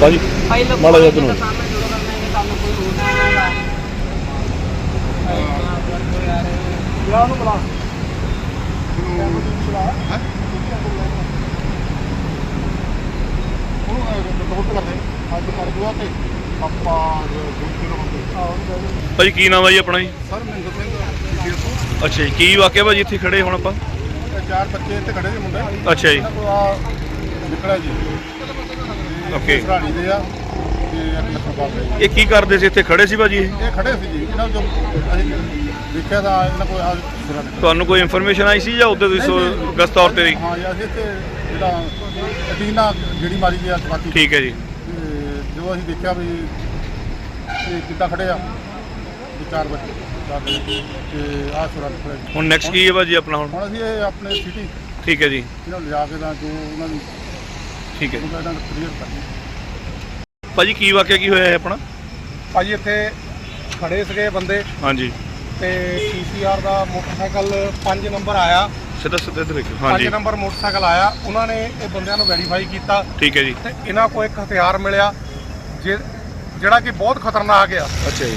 ਭਾਜੀ ਮਾੜਾ ਜਿਹਾ ਕੀ ਨਾਮ ਹੈ ਜੀ ਆਪਣਾ ਜੀ? ਸਰ ਮਹਿੰਦਰ ਸਿੰਘ ਅੱਛਾ ਜੀ ਕੀ ਵਾਕਿਆ ਭਾਜੀ ਇੱਥੇ ਖੜੇ ਹੁਣ ਆਪਾਂ? ਚਾਰ ਬੱਚੇ ਇੱਥੇ ਖੜੇ ਨੇ ਮੁੰਡੇ। ਅੱਛਾ ਜੀ। ਨਿਕਲਿਆ ਜੀ। ਓਕੇ ਸਰਾਣੀ ਦੇ ਆ ਤੇ ਇੱਕ ਲੱਖ ਬਾਬੇ ਇਹ ਕੀ ਕਰਦੇ ਸੀ? ਇੱਥੇ ਖੜੇ ਸੀ ਭਾਜੀ ਇਹ? ਇਹ ਖੜੇ ਸੀ ਜੀ। ਇਹਨਾਂ ਜੋ ਅਸੀਂ ਦੇਖਿਆ ਤਾਂ ਇਹਨਾਂ ਕੋਲ ਆ ਸਿਰਾ ਨਿਕਲਿਆ। ਤੁਹਾਨੂੰ ਕੋਈ ਇਨਫੋਰਮੇਸ਼ਨ ਆਈ ਸੀ ਜਾਂ ਉਦੋਂ ਤੁਸੀਂ ਸੋ- ਗਸਤ ਤੌਰ ਤੇ ਹਾਂ ਜੀ ਅਸੀਂ ਇੱਥੇ ਜਿਹੜਾ ਅਟੀਨਾ ਜਿਹੜੀ ਮਾਰੀ ਗਈ ਆ ਸਵਾਤੀ ਠੀਕ ਹੈ ਜੀ। ਤੇ ਜਦੋਂ ਅਸੀਂ ਦੇਖਿਆ ਵੀ ਇਹ ਕਿੱਦਾਂ ਖੜੇ ਆ ਇਹ ਚਾਰ ਬੱਚੇ ਚਾਰ ਬੱਚੇ ਤੇ ਆਹ ਸੁਰਾ ਨਿਕਲਿਆ ਜੀ। ਹੁਣ ਨੈਕਸਟ ਕੀ ਹੈ ਭਾਜੀ ਆਪਣਾ ਹੁਣ? ਹੁਣ ਅਸੀਂ ਇਹ ਆਪਣੇ ਸਿਟੀ ਠੀਕ ਹੈ ਜੀ। ਇਹਨਾਂ ਨੂੰ ਲਿਜਾ ਕੇ ਤਾਂ ਜੋ ਉਹਨਾਂ ਦੀ ਠੀਕ ਹੈ ਉਹਨਾਂ ਦਾ ਕਲੀਅਰ ਕਰਨੀ ਭਾਜੀ ਕੀ ਵਾਕਿਆ ਕੀ ਹੋਇਆ ਹੈ ਆਪਣਾ? ਭਾਜੀ ਇੱਥੇ ਖੜੇ ਸੀਗੇ ਬੰਦੇ ਹਾਂਜੀ। ਤੇ ਪੀਸੀਆਰ ਦਾ ਮੋਟਰਸਾਈਕਲ 5 ਨੰਬਰ ਆਇਆ। ਸਿੱਧਾ ਸਿੱਧਾ ਇੱਧਰ ਦੇਖੋ। 5 ਹਾਂਜੀ ਨੰਬਰ ਮੋਟਰਸਾਈਕਲ ਆਇਆ। ਉਹਨਾਂ ਨੇ ਇਹ ਬੰਦਿਆਂ ਨੂੰ ਵੈਰੀਫਾਈ ਕੀਤਾ। ਠੀਕ ਹੈ ਜੀ। ਤੇ ਇਹਨਾਂ ਕੋਲ ਇੱਕ ਹਥਿਆਰ ਮਿਲਿਆ ਜਿ- ਜਿਹੜਾ ਕਿ ਬਹੁਤ ਖਤਰਨਾਕ ਆ। ਅੱਛਾ ਜੀ।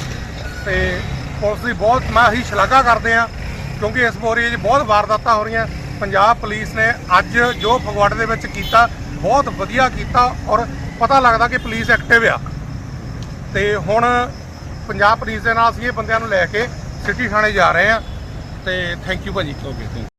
ਤੇ ਪੁਲਿਸ ਦੀ ਬਹੁਤ ਮੈਂ ਹੀ ਸ਼ਲਾਘਾ ਕਰਦੇ ਆ ਕਿਉਂਕਿ ਇਸ ਬੋਰੀ 'ਚ ਬਹੁਤ ਵਾਰਦਾਤਾਂ ਹੋ ਰਹੀਆਂ। ਪੰਜਾਬ ਪੁਲਿਸ ਨੇ ਅੱਜ ਜੋ ਫਗਵਾੜੇ ਦੇ ਵਿੱਚ ਕੀਤਾ ਬਹੁਤ ਵਧੀਆ ਕੀਤਾ ਔਰ ਪਤਾ ਲੱਗਦਾ ਕਿ ਪੁਲਿਸ ਐਕਟਿਵ ਆ। ਤੇ ਹੁਣ ਪੰਜਾਬ ਪੁਲਿਸ ਦੇ ਨਾਲ ਅਸੀਂ ਇਹ ਬੰਦਿਆਂ ਨੂੰ ਲੈ ਕੇ ਸਿਟੀ ਥਾਣੇ ਜਾ ਰਹੇ ਆ ਤੇ ਥੈਂਕ ਯੂ ਭਾਜੀ। ਓਕੇ